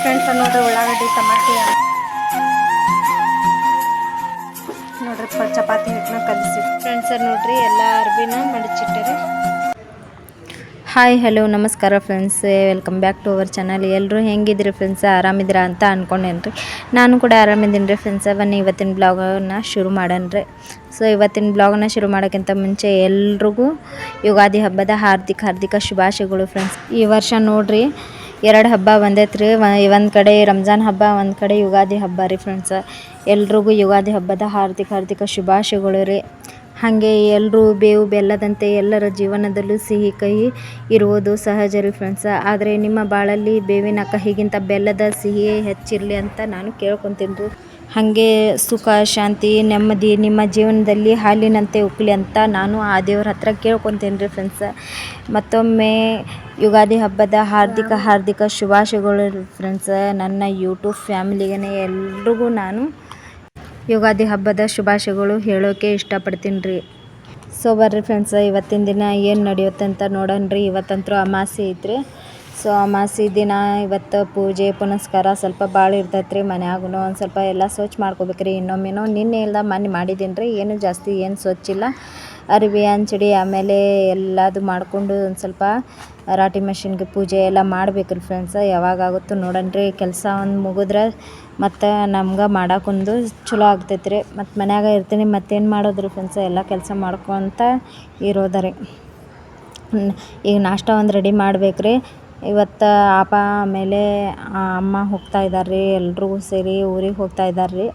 Friends ಅನ್ನೋದು ಉಳ್ಳಾಗಡ್ಡಿ, tomato. ನೋಡ್ರಿ ಚಪಾತಿ ಹಿಟ್ಟನ್ನ ಕಲಿಸಿ. ಫ್ರೆಂಡ್ಸ್ ನೋಡ್ರಿ, ಎಲ್ಲ ಅರ್ಬಿನ ಮಡಚಿಟ್ಟರೆ. ಹಾಯ್ ಹಲೋ ನಮಸ್ಕಾರ friends welcome back to our channel ಎಲ್ಲರೂ ಹೆಂಗಿದ್ರಿ ಫ್ರೆಂಡ್ಸ್ ಆರಾಮಿದ್ದೀರಾ ಅಂತ ಅಂದ್ಕೊಂಡೇನಿ ರೀ ನಾನು ಕೂಡ ಆರಾಮಿದ್ದೀನಿ ರೀ ಫ್ರೆಂಡ್ಸ್ ಬನ್ನಿ, ಇವತ್ತಿನ ಬ್ಲಾಗನ್ನ ಶುರು ಮಾಡೋಣ ಸೊ ಇವತ್ತಿನ ಬ್ಲಾಗನ್ನ ಶುರು ಮಾಡೋಕ್ಕಿಂತ ಮುಂಚೆ ಎಲ್ರಿಗೂ ಯುಗಾದಿ ಹಬ್ಬದ ಹಾರ್ದಿಕ ಹಾರ್ದಿಕ ಶುಭಾಶಯಗಳು ಫ್ರೆಂಡ್ಸ್ ಈ ವರ್ಷ ನೋಡ್ರಿ ಎರಡು ಹಬ್ಬ ಬಂದೈತೆ ರೀ ಒಂದು ಕಡೆ ರಂಜಾನ್ ಹಬ್ಬ, ಒಂದು ಕಡೆ ಯುಗಾದಿ ಹಬ್ಬ ರೀ ಫ್ರೆಂಡ್ಸ್ ಎಲ್ರಿಗೂ ಯುಗಾದಿ ಹಬ್ಬದ ಹಾರ್ದಿಕ ಹಾರ್ದಿಕ ಶುಭಾಶಯಗಳು ರೀ. ಹಾಗೆ ಎಲ್ಲರೂ ಬೇವು ಬೆಲ್ಲದಂತೆ ಎಲ್ಲರ ಜೀವನದಲ್ಲೂ ಸಿಹಿ ಕಹಿ ಇರುವುದು ಸಹಜ ರೀ ಫ್ರೆಂಡ್ಸ್ ಆದರೆ ನಿಮ್ಮ ಬಾಳಲ್ಲಿ ಬೇವಿನ ಕಹಿಗಿಂತ ಬೆಲ್ಲದ ಸಿಹಿಯೇ ಹೆಚ್ಚಿರಲಿ ಅಂತ ನಾನು ಕೇಳ್ಕೊತೀನಿ ರೀ ಹಾಗೆ ಸುಖ, ಶಾಂತಿ, ನೆಮ್ಮದಿ, ನಿಮ್ಮ ಜೀವನದಲ್ಲಿ ಹಾಲಿನಂತೆ ಉಕ್ಕಲಿ ಅಂತ ನಾನು ಆ ದೇವ್ರ ಹತ್ರ ಕೇಳ್ಕೊತೀನಿ ರೀ ಫ್ರೆಂಡ್ಸ್ ಮತ್ತೊಮ್ಮೆ ಯುಗಾದಿ ಹಬ್ಬದ ಹಾರ್ದಿಕ ಹಾರ್ದಿಕ ಶುಭಾಶಯಗಳು ಫ್ರೆಂಡ್ಸ್ ನನ್ನ ಯೂಟ್ಯೂಬ್ ಫ್ಯಾಮಿಲಿಗೆ ಎಲ್ರಿಗೂ ನಾನು ಯುಗಾದಿ ಹಬ್ಬದ ಶುಭಾಶಯಗಳು ಹೇಳೋಕೆ ಇಷ್ಟಪಡ್ತೀನಿ ರೀ ಸೊ ಬರ್ರಿ ಫ್ರೆಂಡ್ಸ್ ಇವತ್ತಿನ ದಿನ ಏನು ನಡೆಯುತ್ತೆ ಅಂತ ನೋಡೋಣ ರೀ ಇವತ್ತಂತೂ ಅಮಾಸೆ ಐತ್ರಿ. ಸೊ ಅಮಾಸಿ ದಿನ ಇವತ್ತು ಪೂಜೆ, ಪುನಸ್ಕಾರ ಸ್ವಲ್ಪ ಭಾಳ ಇರ್ತೈತೆ ರೀ ಮನ್ಯಾಗೂ ಒಂದು ಸ್ವಲ್ಪ ಎಲ್ಲ ಸ್ವಚ್ಛ ಮಾಡ್ಕೋಬೇಕ್ರಿ. ಇನ್ನೊಮ್ಮೆನೋ ನಿನ್ನೆ ಇಲ್ಲ ಮನೆ ಮಾಡಿದ್ದೀನಿ ರೀ ಏನು ಜಾಸ್ತಿ ಏನು ಸ್ವಚ್ಛಿಲ್ಲ ಅರಿವಿ, ಅಂಚಡಿ ಆಮೇಲೆ ಎಲ್ಲದು ಮಾಡಿಕೊಂಡು ಒಂದು ಸ್ವಲ್ಪ ರಾಟಿ ಮೆಷಿನ್ಗೆ ಪೂಜೆ ಎಲ್ಲ ಮಾಡ್ಬೇಕ್ರಿ ಫ್ರೆಂಡ್ಸ ಯಾವಾಗ ಆಗುತ್ತೋ ನೋಡೋಣ ರೀ ಕೆಲಸ ಒಂದು ಮುಗಿದ್ರೆ ಮತ್ತು ನಮ್ಗೆ ಮಾಡೋಕೊಂದು ಚಲೋ ಆಗ್ತೈತೆ ರೀ ಮತ್ತು ಮನ್ಯಾಗ ಇರ್ತೀನಿ. ಮತ್ತೇನು ಮಾಡೋದ್ರಿ ಫ್ರೆಂಡ್ಸ್ ಎಲ್ಲ ಕೆಲಸ ಮಾಡ್ಕೊತ ಇರೋದರಿ ಈಗ ನಾಷ್ಟ ಒಂದು ರೆಡಿ ಮಾಡ್ಬೇಕು ರೀ ಇವತ್ತು ಅಪ್ಪ ಆಮೇಲೆ ಅಮ್ಮ ಹೋಗ್ತಾ ಇದ್ದಾರೆ ರೀ ಎಲ್ಲರೂ ಸೇರಿ ಊರಿಗೆ ಹೋಗ್ತಾ ಇದ್ದಾರೆ ರೀ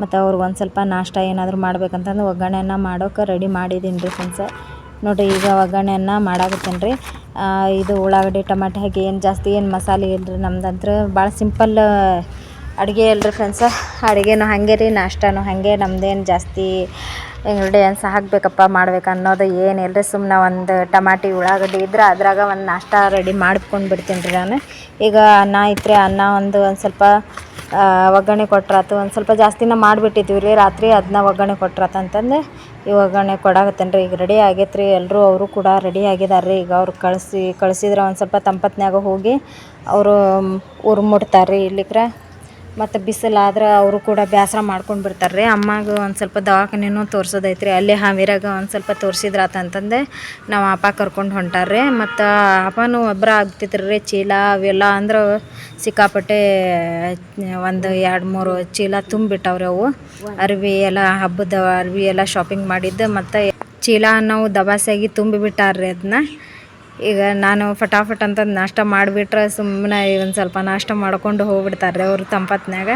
ಮತ್ತು ಅವ್ರಿಗೆ ಒಂದು ಸ್ವಲ್ಪ ನಾಷ್ಟ ಏನಾದರೂ ಮಾಡ್ಬೇಕಂತಂದು ಒಗ್ಗರಣೆನ ಮಾಡೋಕೆ ರೆಡಿ ಮಾಡಿದ್ದೀನಿ ರೀ ಫ್ರೆಂಡ್ಸ ನೋಡಿರಿ, ಈಗ ಒಗ್ಗರಣೆನ ಮಾಡಾಕತ್ತೀನಿ ರೀ ಇದು ಉಳ್ಳಾಗಡ್ಡಿ, ಟಮಾಟೆ ಹಾಕಿ ಏನು ಜಾಸ್ತಿ ಏನು ಮಸಾಲೆ ಇಲ್ಲರಿ ನಮ್ದಂತ್ರ ಭಾಳ ಸಿಂಪಲ್ ಅಡುಗೆ ಅಲ್ರಿ ಫ್ರೆಂಡ್ಸ ಅಡುಗೆನೂ ಹಾಗೆ ರೀ ನಾಷ್ಟನೂ ಹಾಗೆ, ನಮ್ದೇನು ಜಾಸ್ತಿ ಇಂಗ್ರೀಡಿಯೆಂಟ್ಸ್ ಹಾಕಬೇಕಪ್ಪ ಮಾಡ್ಬೇಕು ಅನ್ನೋದು ಏನಿಲ್ಲ ರೀ ಸುಮ್ಮನೆ ಒಂದು ಟಮಾಟಿ, ಉಳ್ಳಾಗಡ್ಡಿ ಇದ್ರೆ ಅದ್ರಾಗ ಒಂದು ನಾಷ್ಟ ರೆಡಿ ಮಾಡ್ಕೊಂಡು ಬಿಡ್ತೀನಿ ರೀ ನಾನು. ಈಗ ಅನ್ನ ಐತ್ರಿ ಅನ್ನ ಒಂದು ಒಂದು ಸ್ವಲ್ಪ ಒಗ್ಗರಣೆ ಕೊಟ್ರಾತು ಒಂದು ಸ್ವಲ್ಪ ಜಾಸ್ತಿನ ಮಾಡಿಬಿಟ್ಟಿದ್ದೀವಿ ರೀ. ರಾತ್ರಿ ಅದನ್ನ ಒಗ್ಗರಣೆ ಕೊಟ್ರಾತು ಈ ಒಗ್ಗರಣೆ ಕೊಡಾಕತ್ತೇನೆ ರೀ. ಈಗ ರೆಡಿ ಆಗೈತೆ ರೀ ಎಲ್ಲರೂ ಅವರು ಕೂಡ ರೆಡಿ ಆಗಿದ್ದಾರೆ ರೀ ಈಗ ಅವ್ರು ಕಳಿಸಿ, ಕಳಿಸಿದ್ರೆ ಒಂದು ಸ್ವಲ್ಪ ತಂಪತ್ನ್ಯಾಗ ಹೋಗಿ ಅವರು, ಊರು ಮುಟ್ತಾರೆ ರೀ ಇಲ್ಲಿಕ್ರ. ಮತ್ತು ಬಿಸಿಲಾದ್ರೆ ಅವರು ಕೂಡ ಬೇಸರ ಮಾಡ್ಕೊಂಡು ಬಿಡ್ತಾರೆ ರೀ ಅಮ್ಮಗೆ ಒಂದು ಸ್ವಲ್ಪ ದವಾಖಾನೆನೂ ತೋರ್ಸೋದೈತೆ ರೀ ಅಲ್ಲೇ ಹಾವೇರಾಗ ಒಂದು ಸ್ವಲ್ಪ ತೋರಿಸಿದ್ರಾತ ಅಂತಂದೆ. ನಾವು ಅಪ್ಪ ಕರ್ಕೊಂಡು ಹೊಂಟಾರ್ರಿ. ಮತ್ತು ಅಪ್ಪನೂ ಒಬ್ಬರ ಆಗ್ತಿದ್ರು ರೀ ಚೀಲ ಅವೆಲ್ಲ ಅಂದ್ರೆ ಸಿಕ್ಕಾಪಟ್ಟೆ ಒಂದು ಎರಡು ಮೂರು ಚೀಲ ತುಂಬಿಟ್ಟವ್ರಿ ಅವು. ಅರ್ವಿ ಎಲ್ಲ ಹಬ್ಬದ ಅರ್ವಿ ಎಲ್ಲ ಶಾಪಿಂಗ್ ಮಾಡಿದ್ದು. ಮತ್ತು ಚೀಲ ನಾವು ದಬಾಸಿಯಾಗಿ ತುಂಬಿಬಿಟ್ಟಾರ್ರಿ ಅದನ್ನ ಈಗ ನಾನು ಫಟಾಫಟ್ ಅಂತ ನಾಷ್ಟ ಮಾಡಿಬಿಟ್ರೆ ಸುಮ್ಮನೆ ಒಂದು ಸ್ವಲ್ಪ ನಾಷ್ಟ ಮಾಡ್ಕೊಂಡು ಹೋಗ್ಬಿಡ್ತಾರೆ ಅವರು ತಂಪತ್ನ್ಯಾಗ.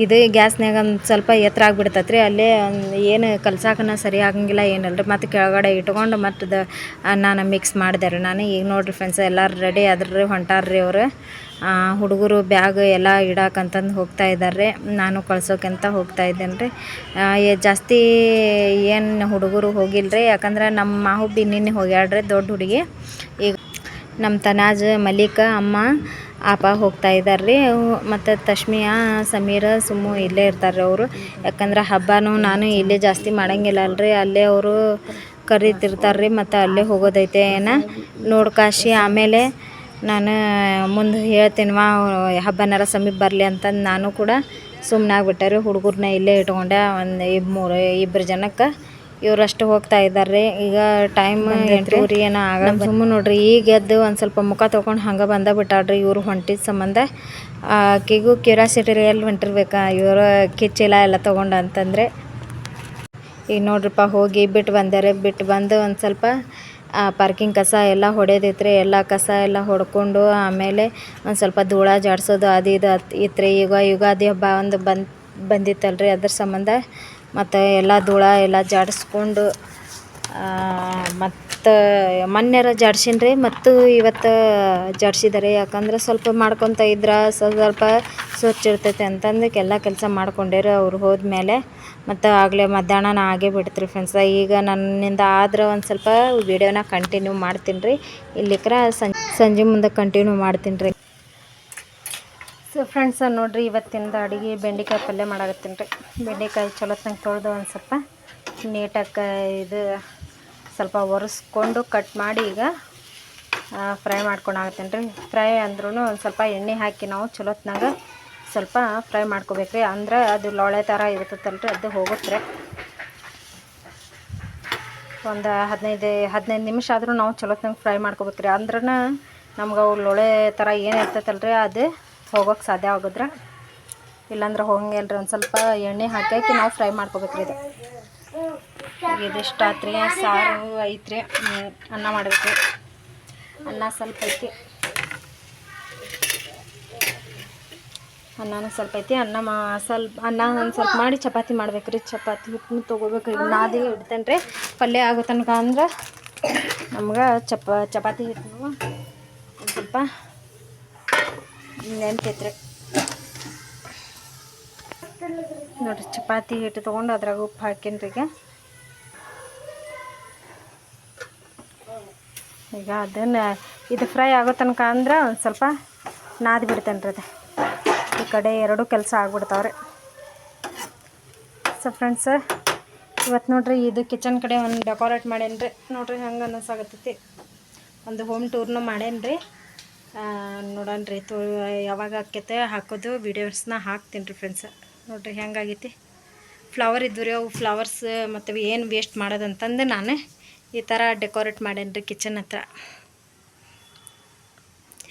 ಇದು ಗ್ಯಾಸ್ನ್ಯಾಗ ಒಂದು ಸ್ವಲ್ಪ ಎತ್ತರ ಆಗಿಬಿಡ್ತೈತ್ರಿ, ಅಲ್ಲೇ ಏನು ಕಲ್ಸಾಕನ ಸರಿ ಆಗಂಗಿಲ್ಲ ಏನಲ್ಲ ರೀ ಮತ್ತು ಕೆಳಗಡೆ ಇಟ್ಕೊಂಡು ಮತ್ತು ದ ನಾನು ಮಿಕ್ಸ್ ಮಾಡಿದೆ ರೀ ನಾನು. ಈಗ ನೋಡಿರಿ ಫ್ರೆಂಡ್ಸ್ ಎಲ್ಲರೂ ರೆಡಿ ಆದ್ರಿ ಹೊಂಟಾರ್ರಿ ಅವರು. ಹುಡುಗರು ಬ್ಯಾಗ್ ಎಲ್ಲ ಇಡಾಕಂತಂದು ಹೋಗ್ತಾ ಇದ್ದಾರೆ ನಾನು ಕಳ್ಸೋಕ್ಕಂತ ಹೋಗ್ತಾ ಇದ್ದೇನೆ ರೀ ಜಾಸ್ತಿ ಏನು ಹುಡುಗರು ಹೋಗಿಲ್ಲ ರೀ ಯಾಕಂದ್ರೆ ನಮ್ಮ ಮಾಹುಬ್ಬಿ ನಿನ್ನೆ ಹೋಗ್ಯಾಡ್ರಿ ದೊಡ್ಡ ಹುಡುಗಿ. ಈಗ ನಮ್ಮ ತನಾಜ್ ಮಲಿಕ ಅಮ್ಮ ಅಪ್ಪ ಹೋಗ್ತಾ ಇದ್ದಾರೆ ರೀ ಮತ್ತು ತಶ್ಮಿಯಾ, ಸಮೀರ ಸುಮ್ಮು ಇಲ್ಲೇ ಇರ್ತಾರೆ ರೀ ಅವರು. ಯಾಕಂದ್ರೆ ಹಬ್ಬನೂ ನಾನು ಇಲ್ಲೇ ಜಾಸ್ತಿ ಮಾಡೋಂಗಿಲ್ಲ ಅಲ್ರಿ. ಅಲ್ಲೇ ಅವರು ಕರೀತಿರ್ತಾರೆ ರೀ ಮತ್ತು ಅಲ್ಲೇ ಹೋಗೋದೈತೆ ಏನು. ನೋಡಿ ಕಾಶಿ, ಆಮೇಲೆ ನಾನು ಮುಂದೆ ಹೇಳ್ತೀನಿ ವಾ ಹಬ್ಬನಾರ ಸಮೀಪ ಬರಲಿ ಅಂತಂದು ನಾನು ಕೂಡ ಸುಮ್ಮನಾಗ್ಬಿಟ್ಟೆ ರೀ. ಹುಡುಗರನ್ನ ಇಲ್ಲೇ ಇಟ್ಕೊಂಡೆ. ಒಂದು ಇಬ್ ಮೂರು ಇಬ್ಬರು ಜನಕ್ಕೆ ಇವರಷ್ಟು ಹೋಗ್ತಾ ಇದ್ದಾರೆ ಈಗ ಟೈಮ್ ಎಂಟೂವರೆ ಏನೋ ಆಗ ಸುಮ್ಮನೆ ನೋಡ್ರಿ ಈಗ ಎದ್ದು ಒಂದು ಸ್ವಲ್ಪ ಮುಖ ತೊಗೊಂಡು ಹಂಗೆ ಬಂದ ಬಿಟ್ಟಾಡ್ರಿ ಇವರು ಹೊಂಟಿದ ಸಂಬಂಧ. ಆಕೆಗೂ ಕ್ಯೂರಿಯಾಸಿಟಿ ಎಲ್ಲಿ ಹೊಂಟಿರ್ಬೇಕಾ? ಇವರು ಕಿಚ್ಚಿಲ ಎಲ್ಲ ತೊಗೊಂಡು ಅಂತಂದರೆ. ಈಗ ನೋಡ್ರಪ್ಪ ಹೋಗಿ ಬಿಟ್ಟು ಬಂದಾರೆ. ಬಿಟ್ಟು ಬಂದು ಒಂದು ಸ್ವಲ್ಪ ಪಾರ್ಕಿಂಗ್ ಕಸ ಎಲ್ಲ ಹೊಡೆದೈತ್ರಿ ಎಲ್ಲ ಕಸ ಎಲ್ಲ ಹೊಡ್ಕೊಂಡು ಆಮೇಲೆ ಒಂದು ಸ್ವಲ್ಪ ಧೂಳ ಜಾಡಿಸೋದು ಅದು ಇದು ಅತ್ ಇತ್ತು ಈಗ ಯುಗಾದಿ ಹಬ್ಬ ಒಂದು ಬಂದು ಬಂದಿತ್ತಲ್ರಿ ಅದ್ರ ಸಂಬಂಧ. ಮತ್ತು ಎಲ್ಲ ಧೂಳ ಎಲ್ಲ ಜಾಡಿಸ್ಕೊಂಡು ಮತ್ತು ಮೊನ್ನೆರ ಜಾಡ್ಸೀನಿ ರೀ. ಮತ್ತು ಇವತ್ತು ಜಾಡ್ಸಿದ್ದಾರೆ ಯಾಕಂದ್ರೆ ಸ್ವಲ್ಪ ಮಾಡ್ಕೊತ ಇದ್ರೆ, ಸ್ವಲ್ಪ ಸ್ವಚ್ಛ ಇರ್ತೈತೆ ಅಂತಂದು ಎಲ್ಲ ಕೆಲಸ ಮಾಡ್ಕೊಂಡೇರು ಅವ್ರು ಹೋದ್ಮೇಲೆ ಮತ್ತು ಆಗಲೇ ಮಧ್ಯಾಹ್ನ ಆಗೇ ಬಿಡ್ತು ರೀ ಫ್ರೆಂಡ್ಸ ಈಗ ನನ್ನಿಂದ ಆದ್ರೆ ಒಂದು ಸ್ವಲ್ಪ ವೀಡಿಯೋನ ಕಂಟಿನ್ಯೂ ಮಾಡ್ತೀನಿ ರೀ. ಇಲ್ಲಿಕ್ರ ಸಂಜೆ ಮುಂದೆ ಕಂಟಿನ್ಯೂ ಮಾಡ್ತೀನಿ ರೀ. ಸೊ ಫ್ರೆಂಡ್ಸ ನೋಡ್ರಿ, ಇವತ್ತಿಂದ ಅಡುಗೆ ಬೆಂಡೆಕಾಯಿ ಪಲ್ಯ ಮಾಡಾಕತ್ತೀನಿ ರೀ. ಬೆಂಡೆಕಾಯಿ ಚಲೋ ತಂಗ ತೊಳೆದು ಒಂದು ಸ್ವಲ್ಪ ನೀಟಾಗಿ ಇದು ಸ್ವಲ್ಪ ಒರೆಸ್ಕೊಂಡು ಕಟ್ ಮಾಡಿ ಈಗ ಫ್ರೈ ಮಾಡ್ಕೊಂಡಾಗತ್ತೀನಿ ರೀ. ಫ್ರೈ ಅಂದ್ರೂ ಒಂದು ಸ್ವಲ್ಪ ಎಣ್ಣೆ ಹಾಕಿ ನಾವು ಚಲೋತ್ನಾಗ ಸ್ವಲ್ಪ ಫ್ರೈ ಮಾಡ್ಕೋಬೇಕು ರೀ ಅಂದ್ರೆ ಅದು ಲೊಳೆ ಥರ ಇರ್ತೈತಲ್ಲ ರೀ ಅದು ಹೋಗುತ್ತೆ ಒಂದು ಹದಿನೈದು ಹದಿನೈದು ನಿಮಿಷ ಆದರೂ ನಾವು ಚಲೋತ್ನಾಗ ಫ್ರೈ ಮಾಡ್ಕೋಬೇಕು ರೀ ಅಂದ್ರೆ ನಮ್ಗೆ ಅವು ಲೊಳೆ ಥರ ಏನು ರೀ ಅದು ಹೋಗೋಕ್ಕೆ ಸಾಧ್ಯ ಆಗೋದ್ರೆ? ಇಲ್ಲಾಂದ್ರೆ ಹೋಗಂಗಿಲ್ಲ ರೀ ಒಂದು ಸ್ವಲ್ಪ ಎಣ್ಣೆ ಹಾಕಿ ನಾವು ಫ್ರೈ ಮಾಡ್ಕೋಬೇಕು ರೀ ಇದು ಇದಿಷ್ಟು ಆತ್ರಿ, ಸಾರು ಐತ್ರಿ ಅನ್ನ ಮಾಡಬೇಕು ಅನ್ನ ಸ್ವಲ್ಪ ಐತಿ. ಅನ್ನನೂ ಸ್ವಲ್ಪ ಐತಿ, ಅನ್ನ ಮಾ, ಸ್ವಲ್ಪ, ಅನ್ನ ಒಂದು ಸ್ವಲ್ಪ ಮಾಡಿ ಚಪಾತಿ ಮಾಡ್ಬೇಕು ರೀ ಚಪಾತಿ ಹಿಟ್ಟು ತೊಗೋಬೇಕು ಈಗ ನಾದಿ ಇಡ್ತೇನೆ ರೀ ಪಲ್ಯ ಆಗೋ ತನಕ ಅಂದ್ರೆ ನಮ್ಗೆ ಚಪ, ಚಪಾತಿ ಹಿಟ್ಟು ಒಂದು ಸ್ವಲ್ಪ ನೆನ್ಪೈತ್ರಿ ನೋಡಿರಿ, ಚಪಾತಿ ಹಿಟ್ಟು ತೊಗೊಂಡು ಅದ್ರಾಗ ಉಪ್ಪು ಹಾಕೀನಿ ಈಗ. ಈಗ ಅದನ್ನು, ಇದು ಫ್ರೈ ಆಗೋ ತನಕ ಅಂದ್ರೆ ಒಂದು ಸ್ವಲ್ಪ ನಾದಿ ಬಿಡ್ತೇನೆ ರೀ ಅದು. ಈ ಕಡೆ ಎರಡೂ ಕೆಲಸ ಆಗ್ಬಿಡ್ತಾವ್ರಿ. ಸೊ ಫ್ರೆಂಡ್ಸ್ ಇವತ್ತು ನೋಡ್ರಿ ಇದು ಕಿಚನ್ ಕಡೆ ಒಂದು ಡೆಕೋರೇಟ್ ಮಾಡೇನಿ ರೀ ನೋಡ್ರಿ ಹಂಗೆ ಅನ್ನಿಸಾಗತ್ತೈತಿ ಒಂದು ಹೋಮ್ ಟೂರ್ನು ಮಾಡೇನಿ ರೀ ನೋಡೋಣ ರೀ ತೋ, ಯಾವಾಗ ಆಕೈತೆ ಹಾಕೋದು ವೀಡಿಯೋಸ್ನ ಹಾಕ್ತೀನಿ ರೀ ಫ್ರೆಂಡ್ಸ್ ನೋಡ್ರಿ, ಹೆಂಗಾಗೈತಿ? ಫ್ಲವರ್ ಇದ್ದು ರೀ, ಅವು ಫ್ಲವರ್ಸ್ ಮತ್ತು ಏನು ವೇಸ್ಟ್ ಮಾಡೋದಂತಂದು ನಾನು ಈ ಥರ ಡೆಕೋರೇಟ್ ಮಾಡೇನಿ ರೀ ಕಿಚನ್ ಹತ್ರ.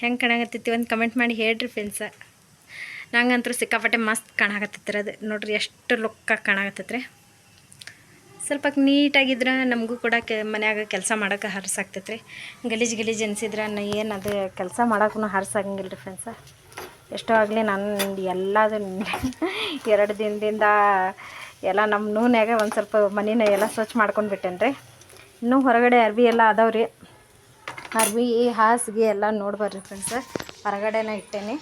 ಹೆಂಗೆ ಕಾಣಾಕತ್ತೈತಿ ಒಂದು ಕಮೆಂಟ್ ಮಾಡಿ ಹೇಳ್ರಿ ಫ್ರೆಂಡ್ಸ ನಂಗಂತೂ ಸಿಕ್ಕಾಪಟ್ಟೆ ಮಸ್ತ್ ಕಾಣಾಕತ್ತೈತ್ರಿ ಅದು. ನೋಡ್ರಿ, ಎಷ್ಟು ಲುಕ್ಕಾಗಿ ಕಾಣಾಕತ್ತೈತ್ರಿ. ಸ್ವಲ್ಪ ನೀಟಾಗಿದ್ರೆ ನಮಗೂ ಕೂಡ ಕೆ, ಮನ್ಯಾಗ ಕೆಲಸ ಮಾಡೋಕೆ ಹರ್ಸಾಗ್ತೈತೆ ರೀ ಗಲೀಜು ಗಲೀಜು ಅನಿಸಿದ್ರೆ ಏನು ಅದು ಕೆಲಸ ಮಾಡೋಕ್ಕೂ ಹರ್ಸಾಗಂಗಿಲ್ಲ ರೀ ಫ್ರೆಂಡ್ಸ ಎಷ್ಟೋ ಆಗಲಿ ನಾನು ಎಲ್ಲದು ಎರಡು ದಿನದಿಂದ ಎಲ್ಲ ನಮ್ಮ ನೂನ್ಯಾಗ ಒಂದು ಸ್ವಲ್ಪ ಮನೆನ ಎಲ್ಲ ಸ್ವಚ್ಛ ಮಾಡ್ಕೊಂಡು ಬಿಟ್ಟೇನೆ ರೀ ಇನ್ನೂ ಹೊರಗಡೆ ಅರ್ಬಿ ಎಲ್ಲ ಅದಾವೆ ರೀ ಅರ್ವಿ ಹಾಸಿಗೆ ಎಲ್ಲ ನೋಡ್ಬಾರ್ರಿ ಫ್ರೆಂಡ್ಸ ಹೊರಗಡೆನೇ ಇಟ್ಟೇನಿ.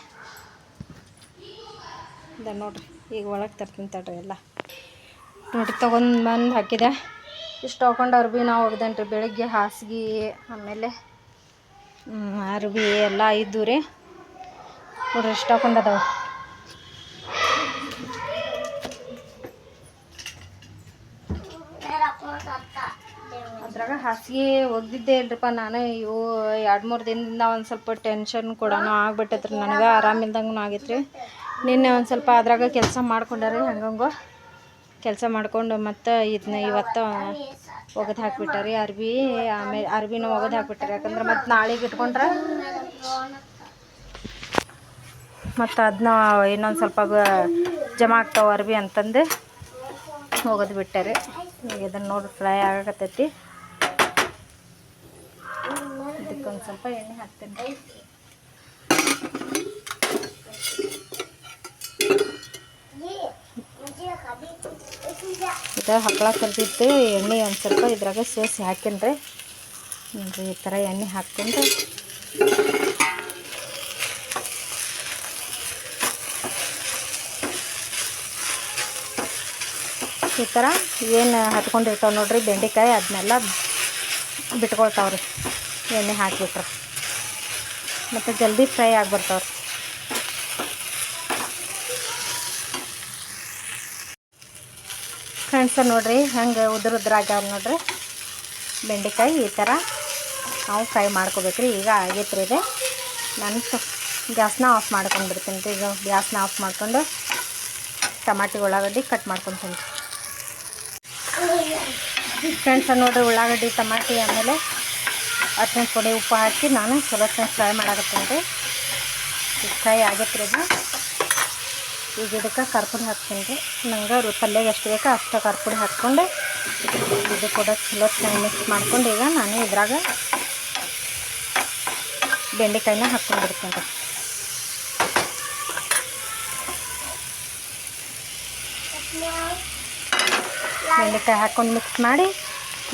ಇದ ನೋಡ್ರಿ, ಈಗ ಒಳಗೆ ತರ್ತೀನಿ ತಡ್ರಿ ಎಲ್ಲ. ನೋಡ್ರಿ ತೊಗೊಂಡು ಬಂದು ಹಾಕಿದೆ. ಇಷ್ಟು ತೊಗೊಂಡು ಅರ್ಬಿ ನಾವು ಒಗ್ದೇನೆ ರೀ, ಬೆಳಗ್ಗೆ ಹಾಸಿಗೆ, ಆಮೇಲೆ ಅರ್ಬಿ ಎಲ್ಲ ಇದ್ದು ರೀ. ನೋಡ್ರಿ ಇಷ್ಟು ಹಾಕೊಂಡು ಅದಾವೆ. ಅದ್ರಾಗ ಹಾಸಿಗೆ ಒಗ್ದಿದ್ದೆ ಇಲ್ರಿಪ್ಪ ನಾನು ಇವು ಎರಡು ಮೂರು ದಿನದಿಂದ ಒಂದು ಸ್ವಲ್ಪ ಟೆನ್ಷನ್ ಕೂಡ ಆಗ್ಬಿಟ್ಟೈತ್ರಿ ನನಗೆ ಆರಾಮಿಲ್ದಂಗೂ ಆಗೈತ್ರಿ. ನಿನ್ನೆ ಒಂದು ಸ್ವಲ್ಪ ಅದ್ರಾಗ ಕೆಲಸ ಮಾಡ್ಕೊಂಡ್ರಿ, ಹಂಗಂಗೋ. ಕೆಲಸ ಮಾಡ್ಕೊಂಡು ಮತ್ತು ಇದನ್ನ ಇವತ್ತು ಒಗೆದು ಹಾಕಿಬಿಟ್ಟಾರಿ. ಅರ್ಬಿ ಆಮೇಲೆ ಅರ್ಬಿನೂ ಒಗೆದು ಹಾಕ್ಬಿಟ್ಟಾರೆ. ಯಾಕಂದ್ರೆ ಮತ್ತು ನಾಳೆಗೆ ಇಟ್ಕೊಂಡ್ರೆ ಮತ್ತು ಅದನ್ನ ಇನ್ನೊಂದು ಸ್ವಲ್ಪ ಜಮಾ ಆಗ್ತಾವೆ ಅರ್ಬಿ ಅಂತಂದು ಒಗೆದು ಬಿಟ್ಟಾರೆ. ಇದನ್ನು ನೋಡಿ ಫ್ರೈ ಆಗತ್ತೈತಿ ಇದಕ್ಕೊಂದು ಸ್ವಲ್ಪ ಎಣ್ಣೆ ಹಾಕ್ತೇನೆ ಇದು ಹಪ್ಪಳ ಕರೆದಿತ್ತು ಎಣ್ಣೆ ಒಂದು ಸ್ವಲ್ಪ ಇದ್ರಾಗ ಸೋಸಿ ಹಾಕಿನ್ರಿ ನೋಡ್ರಿ ಈ ಥರ ಎಣ್ಣೆ ಹಾಕ್ಕೊಂಡು. ಈ ಥರ ಏನು ಹತ್ಕೊಂಡಿರ್ತಾವೆ ನೋಡ್ರಿ ಬೆಂಡೆಕಾಯಿ ಅದನ್ನೆಲ್ಲ ಬಿಟ್ಕೊಳ್ತಾವ್ರಿ. ಎಣ್ಣೆ ಹಾಕಿಬಿಟ್ರೆ. ಮತ್ತು ಜಲ್ದಿ ಫ್ರೈ ಆಗಿಬಿಡ್ತಾವ್ರಿ ಫ್ರೆಂಡ್ಸ, ನೋಡಿರಿ, ಹೆಂಗೆ ಉದ್ರ ಉದ್ರಾಗ್ಯಾವ ನೋಡ್ರಿ. ಬೆಂಡೆಕಾಯಿ ಈ ಥರ ನಾವು ಫ್ರೈ ಮಾಡ್ಕೋಬೇಕ್ರಿ. ಈಗ ಆಗೈತೆ ರೀ ಇದೆ. ನಾನು ಗ್ಯಾಸ್ನ ಆಫ್ ಮಾಡ್ಕೊಂಡ್ಬಿಡ್ತೀನಿ ರೀ. ಈಗ ಗ್ಯಾಸ್ನ ಆಫ್ ಮಾಡ್ಕೊಂಡು ಟಮಾಟಿ ಉಳ್ಳಾಗಡ್ಡಿ ಕಟ್ ಮಾಡ್ಕೊತೀನಿ ಫ್ರೆಂಡ್ಸ, ನೋಡಿರಿ, ಉಳ್ಳಾಗಡ್ಡಿ, ಟಮಾಟಿ ಆಮೇಲೆ ಅರ್ಶಿನ ಪುಡಿ ಉಪ್ಪು ಹಾಕಿ ನಾನು ಚಲೋ ಫ್ರೈ ಮಾಡಾಕತ್ತೀನಿ ರೀ. ಫ್ರೈ ಆಗೈತೆ ರೀ ಇದು. ಈಗ ಇದಕ್ಕೆ ಕರ್ಪುಡಿ ಹಾಕ್ತೀನಿ ರೀ. ನಂಗೆ ರು ಪಲ್ಯಗೆ ಎಷ್ಟು ಬೇಕೋ ಅಷ್ಟು ಕರ್ಪುಡಿ ಹಾಕ್ಕೊಂಡು ಇದು ಕೂಡ ಚಲೋ ಚೆನ್ನಾಗಿ ಮಿಕ್ಸ್ ಮಾಡ್ಕೊಂಡು ಈಗ ನಾನು ಇದ್ರಾಗ ಬೆಂಡೆಕಾಯಿನ ಹಾಕ್ಕೊಂಡು ಬಿಡ್ತೀನಿ ರೀ. ಬೆಂಡೆಕಾಯಿ ಹಾಕ್ಕೊಂಡು ಮಿಕ್ಸ್ ಮಾಡಿ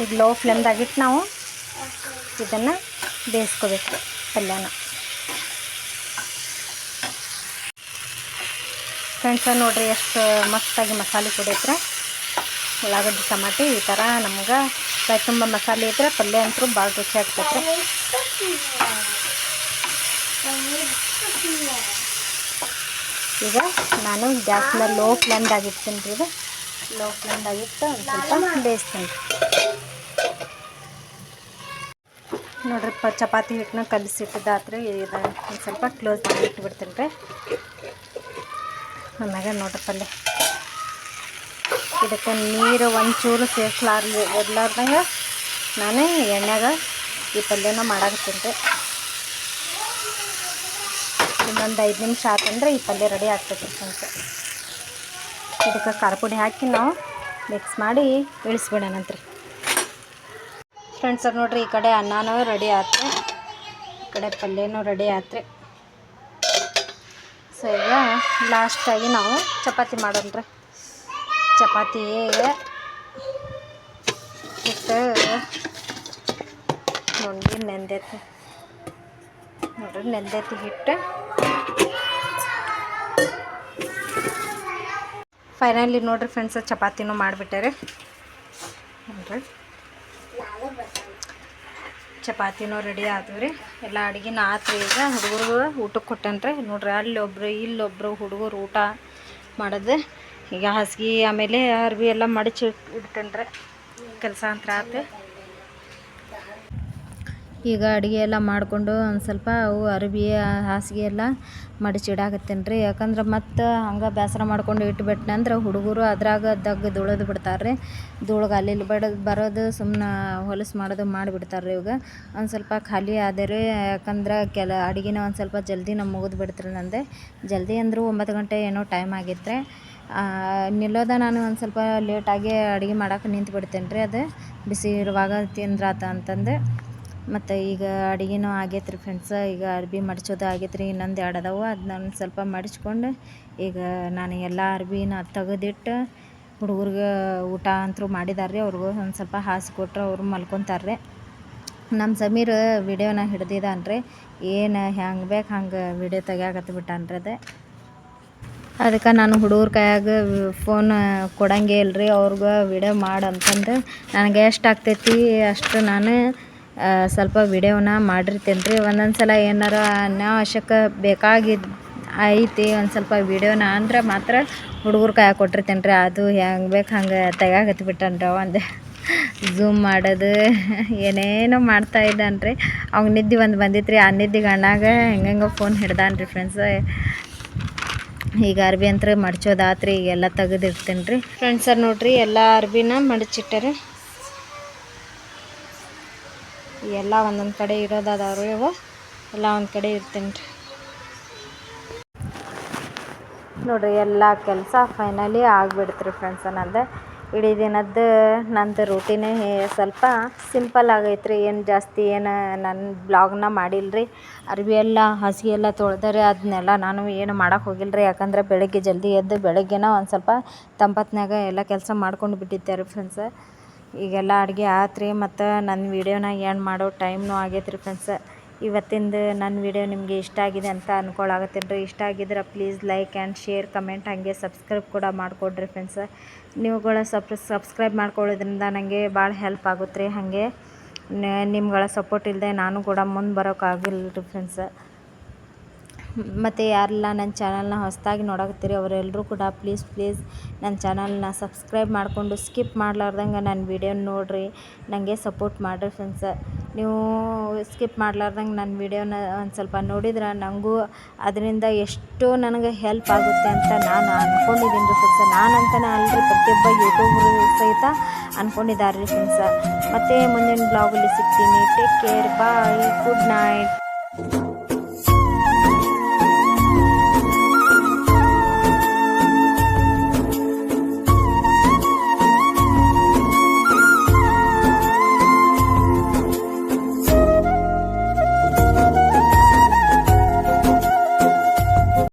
ಈಗ ಲೋ ಫ್ಲೇಮ್ದಾಗಿಟ್ಟು ನಾವು ಇದನ್ನು ಬೇಯಿಸ್ಕೋಬೇಕು ಪಲ್ಯನ. ಫ್ರೆಂಡ್ಸ ನೋಡಿರಿ ಎಷ್ಟು ಮಸ್ತಾಗಿ ಮಸಾಲೆ ಕುಡಿಯತ್ರೆ ಉಳ್ಳಾಗಡ್ಡಿ, ಟಮಾಟಿ, ಈ ಥರ ನಮ್ಗೆ ಕೈ ತುಂಬ ಮಸಾಲೆ ಇದ್ರೆ ಪಲ್ಯ ಅಂತೂ ಭಾಳ ರುಚಿ ಆಗ್ತೈತೆ ಈಗ ನಾನು ಗ್ಯಾಸ್ನ ಲೋ ಫ್ಲೇಮ್ದಾಗ ಇಡ್ತೀನಿ ರೀ ಇದು. ಲೋ ಫ್ಲೇಮ್ದಾಗ ಇಟ್ಟು ಒಂದು ಸ್ವಲ್ಪ ಬೇಯಿಸ್ತೀನಿ. ನೋಡ್ರಿ ಚಪಾತಿ ಹಿಟ್ಟನ್ನ ಕಲಿಸಿಟ್ಟಿದ್ದಾತ್ರಿ ಇದು ಒಂದು ಸ್ವಲ್ಪ ಕ್ಲೋಸ್ ಮಾಡಿ ಇಟ್ಬಿಡ್ತೀನಿ ರೀ. ಆಮ್ಯಾಗ ನೋಡ್ರಿ ಪಲ್ಯ ಇದಕ್ಕೆ ನೀರು ಒಂಚೂರು ಸೇರಿಸ್ಲಾರ್ಲಿ ಇರ್ಲಾರ್ದಂಗೆ ನಾನು ಎಣ್ಣೆಗೆ ಈ ಪಲ್ಯನ ಮಾಡಾಕತ್ತೀನಿ ಇನ್ನೊಂದು ಐದು ನಿಮಿಷ ಆತಂದ್ರೆ ಈ ಪಲ್ಯ ರೆಡಿ ಆಗ್ತೈತೆ ಫ್ರೆಂಡ್ಸ್ ಇದಕ್ಕೆ ಖಾರ ಹಾಕಿ ನಾವು ಮಿಕ್ಸ್ ಮಾಡಿ ಇಳಿಸ್ಬಿಡೋಣಂತ್ರಿ ಫ್ರೆಂಡ್ಸ್ ನೋಡಿರಿ, ಈ ಕಡೆ ಅನ್ನನೂ ರೆಡಿ ಆತ್ರಿ. ಈ ಕಡೆ ಪಲ್ಯನೂ ರೆಡಿ ಆತ್ರಿ. ಸೊ ಈಗ ಲಾಸ್ಟಾಗಿ ನಾವು ಚಪಾತಿ ಮಾಡೋಣ್ರಿ. ಚಪಾತಿ ಹಿಟ್ಟು ನೋಡಿ ನೆಂದೈತಿ. ನೋಡ್ರಿ ನೆಂದೈತಿ ಹಿಟ್ಟು. ಫೈನಲಿ ನೋಡ್ರಿ ಫ್ರೆಂಡ್ಸ್ ಚಪಾತಿನೂ ಮಾಡಿಬಿಟ್ಟೆ ರೀ ನೋಡ್ರಿ. ಚಪಾತಿನೂ ರೆಡಿ ಆದವು ರೀ. ಎಲ್ಲ ಅಡುಗೆನ ಆತ್ರಿ ಈಗ. ಹುಡುಗರು ಊಟಕ್ಕೆ ಕೊಟ್ಟೇನ್ರಿ. ನೋಡ್ರಿ ಅಲ್ಲೊಬ್ರು ಇಲ್ಲೊಬ್ರು ಹುಡುಗರು ಊಟ ಮಾಡೋದು. ಈಗ ಹಾಸಿಗೆ ಆಮೇಲೆ ಅರ್ಬಿ ಎಲ್ಲ ಮಡಚಿ ಇಡ್ತೇನೆ ರೀ ಕೆಲಸ ಅಂತ ಆತು. ಈಗ ಅಡುಗೆ ಎಲ್ಲ ಮಾಡಿಕೊಂಡು ಒಂದು ಸ್ವಲ್ಪ ಅವು ಅರಬಿ, ಹಾಸಿಗೆ ಎಲ್ಲ ಮಡಚಿಡಾಕತ್ತೇನೆ ರೀ. ಯಾಕಂದ್ರೆ ಮತ್ತೆ ಹಂಗೆ ಬೇಸರ ಮಾಡ್ಕೊಂಡು ಇಟ್ಬಿಟ್ನಂದ್ರೆ ಹುಡುಗರು ಅದ್ರಾಗ ದಗ್ಗ ದುಳದು ಬಿಡ್ತಾರೆ ರೀ. ಧೂಳ್ಗೆ ಅಲ್ಲಿ ಬಡ, ಬರೋದು ಸುಮ್ಮನೆ ಹೊಲಸು ಮಾಡೋದು ಮಾಡಿಬಿಡ್ತಾರೆ ರೀ ಇವಾಗ. ಒಂದು ಸ್ವಲ್ಪ ಖಾಲಿ ಆದೆ ರೀ. ಯಾಕಂದ್ರೆ ಕೆಲ ಅಡುಗೆನ ಒಂದು ಸ್ವಲ್ಪ ಜಲ್ದಿ ನಮ್ಮ ಮುಗಿದು ಬಿಡ್ತಾರೆ ನಂದೆ. ಜಲ್ದಿ ಅಂದರೂ ಒಂಬತ್ತು ಗಂಟೆ ಏನೋ ಟೈಮ್ ಆಗಿತ್ತು ನಿಲ್ಲೋದ ನಾನು ಒಂದು ಸ್ವಲ್ಪ ಲೇಟಾಗಿ ಅಡುಗೆ ಮಾಡೋಕೆ ನಿಂತು ಬಿಡ್ತೇನೆ ರೀ ಅದು. ಬಿಸಿ ಇರುವಾಗ ತಿಂದ್ರಾತ ಅಂತಂದು. ಮತ್ತು ಈಗ ಅಡುಗೆನೂ ಆಗೈತೆ ರೀ ಫ್ರೆಂಡ್ಸ ಈಗ ಅರ್ಬಿ ಮಡ್ಚೋದು ಆಗೈತೆ ರೀ ಇನ್ನೊಂದು ಎರಡು ಅದಾವು, ಅದನ್ನ ಒಂದು ಸ್ವಲ್ಪ ಮಡಚ್ಕೊಂಡು ಈಗ ನಾನು ಎಲ್ಲ ಅರ್ಬಿನ ತೆಗೆದಿಟ್ಟು ಹುಡುಗರಿಗೆ ಊಟ ಅಂತೂ ಮಾಡಿದಾರೆ ರೀ ಅವ್ರಿಗೂ ಒಂದು ಸ್ವಲ್ಪ ಹಾಸಿ ಕೊಟ್ರೆ ಅವರು ಮಲ್ಕೊತಾರೆ ರೀ ನಮ್ಮ ಸಮೀರ್ ವಿಡಿಯೋನ ಹಿಡ್ದಿದ್ದಾನೆ ರೀ ಏನು ಹೆಂಗೆ ಬೇಕು ಹಂಗೆ ವಿಡಿಯೋ ತೆಗಿಯಾಕತ್ತ ಬಿಟ್ಟಾನ ರೀ ಅದೇ. ಅದಕ್ಕೆ ನಾನು ಹುಡುಗರ ಕೈಯಾಗ ಫೋನ್ ಕೊಡಂಗೆ ಇಲ್ರಿ, ಅವ್ರಿಗೆ ವಿಡಿಯೋ ಮಾಡಂತಂದು ನನಗೆ ಎಷ್ಟು ಆಗ್ತೈತಿ ಅಷ್ಟು ನಾನು ಸ್ವಲ್ಪ ವಿಡಿಯೋನ ಮಾಡಿರ್ತೇನೆ ರೀ ಒಂದೊಂದು ಸಲ ಏನಾರ ಅನಾವಶ್ಯಕ ಬೇಕಾಗಿದ್ದು ಐತಿ, ಒಂದು ಸ್ವಲ್ಪ ವಿಡಿಯೋನ ಅಂದ್ರೆ ಮಾತ್ರ ಹುಡುಗರು ಕಾಯ ಕೊಟ್ಟಿರ್ತೇನೆ ರೀ ಅದು ಹೆಂಗೆ ಬೇಕು ಹಂಗೆ ತೆಗ್ಯಾಕತ್ತಿ ರೀ ಒಂದು ಝೂಮ್ ಮಾಡೋದು, ಏನೇನೋ ಮಾಡ್ತಾ ಇದ್ದಾನೆ ರೀ ಅವ್ನ ನಿದ್ದೆ ಒಂದು ಬಂದಿತ್ತು ರೀ ಆ ನಿದ್ದೆ ಅಣ್ಣಾಗ ಹೆಂಗೆ ಫೋನ್ ಹಿಡ್ದಾನೆ ರೀ ಫ್ರೆಂಡ್ಸ್ ಈಗ ಅರ್ಬಿ ಅಂತ ಮಡ್ಚೋದಾತ್ರಿ ಈಗೆಲ್ಲ ತೆಗೆದಿರ್ತೇನೆ ರೀ ಫ್ರೆಂಡ್ಸರ್ ನೋಡ್ರಿ, ಎಲ್ಲ ಅರ್ಬಿನ ಮಡಚಿಟ್ಟರೆ. ಎಲ್ಲ ಒಂದೊಂದು ಕಡೆ ಇರೋದಾದವರು ಇವು. ಎಲ್ಲ ಒಂದು ಕಡೆ ಇರ್ತೀನಿ ರೀ. ನೋಡ್ರಿ, ಎಲ್ಲ ಕೆಲಸ ಫೈನಲಿ ಆಗಿಬಿಡ್ತು ಫ್ರೆಂಡ್ಸ್ ನಂದು ಇಡೀ ದಿನದ್ದು ನಂದು ರೂಟೀನೇ ಸ್ವಲ್ಪ ಸಿಂಪಲ್ ಆಗೈತೆ ಏನು ಜಾಸ್ತಿ ಏನು ನನ್ನ ಬ್ಲಾಗ್ನ ಮಾಡಿಲ್ಲ ರೀ ಅರ್ವಿ ಎಲ್ಲ, ಹಸಿ ಎಲ್ಲ ತೊಳೆದರೆ. ಅದನ್ನೆಲ್ಲ ನಾನು ಏನು ಮಾಡೋಕ್ಕೆ ಹೋಗಿಲ್ಲ ರೀ ಯಾಕಂದ್ರೆ ಬೆಳಗ್ಗೆ ಜಲ್ದಿ ಎದ್ದು ಬೆಳಗ್ಗೆನ ಒಂದು ಸ್ವಲ್ಪ ತಂಪತ್ನಾಗ ಎಲ್ಲ ಕೆಲಸ ಮಾಡ್ಕೊಂಡು ಬಿಟ್ಟಿದ್ದೆ ರೀ ಫ್ರೆಂಡ್ಸ ಈಗೆಲ್ಲ ಅಡುಗೆ ಆತ್ರಿ ಮತ್ತು ನನ್ನ ವೀಡಿಯೋನ ಏನು ಮಾಡೋ ಟೈಮ್ನೂ ಆಗೈತೆ ರೀ ಫ್ರೆಂಡ್ಸ್ ಇವತ್ತಿಂದು ನನ್ನ ವಿಡಿಯೋ ನಿಮಗೆ ಇಷ್ಟ ಆಗಿದೆ ಅಂತ ಅನ್ಕೊಳಾಗತ್ತೇನು ರೀ ಇಷ್ಟ ಆಗಿದ್ರೆ please like and share comment ಹಾಗೆ ಸಬ್ಸ್ಕ್ರೈಬ್ ಕೂಡ ಮಾಡಿಕೊಡ್ರಿ ಫ್ರೆಂಡ್ಸ್ ನೀವುಗಳ ಸಪ್ ಸಬ್ಸ್ಕ್ರೈಬ್ ಮಾಡ್ಕೊಳ್ಳೋದ್ರಿಂದ ನನಗೆ ಭಾಳ ಹೆಲ್ಪ್ ಆಗುತ್ತೆ ರೀ ಹಾಗೆ. ನಿಮ್ಗಳ ಸಪೋರ್ಟ್ ಇಲ್ಲದೆ ನಾನು ಕೂಡ ಮುಂದೆ ಬರೋಕ್ಕಾಗಿಲ್ಲ ರೀ ಫ್ರೆಂಡ್ಸ ಮತ್ತು ಯಾರೆಲ್ಲ ನನ್ನ ಚಾನಲ್ನ ಹೊಸದಾಗಿ ನೋಡಕತ್ತೀರಿ ಅವರೆಲ್ಲರೂ ಕೂಡ ಪ್ಲೀಸ್ ಪ್ಲೀಸ್ ನನ್ನ ಚಾನಲ್ನ ಸಬ್ಸ್ಕ್ರೈಬ್ ಮಾಡಿಕೊಂಡು ಸ್ಕಿಪ್ ಮಾಡ್ಲಾರ್ದಂಗೆ ನನ್ನ ವಿಡಿಯೋ ನೋಡಿರಿ. ನನಗೆ ಸಪೋರ್ಟ್ ಮಾಡಿರಿ ಫ್ರೆಂಡ್ಸ ನೀವು ಸ್ಕಿಪ್ ಮಾಡ್ಲಾರ್ದಂಗೆ ನನ್ನ ವಿಡಿಯೋನ ಒಂದು ಸ್ವಲ್ಪ ನೋಡಿದ್ರೆ ನನಗೂ ಅದರಿಂದ ಎಷ್ಟು ನನಗೆ ಹೆಲ್ಪ್ ಆಗುತ್ತೆ ಅಂತ ನಾನು ಅಂದ್ಕೊಂಡಿದ್ದೀನಿ ರೀ ಫ್ರೆಂಡ್ಸ ನಾನಂತನೇ ಅಲ್ರಿ ಪ್ರತಿಯೊಬ್ಬ ಯೂಟ್ಯೂಬರು ಸಹಿತ ಅಂದ್ಕೊಂಡಿದ್ದಾರೆ ರೀ ಫ್ರೆಂಡ್ಸ ಮತ್ತು ಮುಂದಿನ ಬ್ಲಾಗಲ್ಲಿ ಸಿಗ್ತೀನಿ. Take care bye good night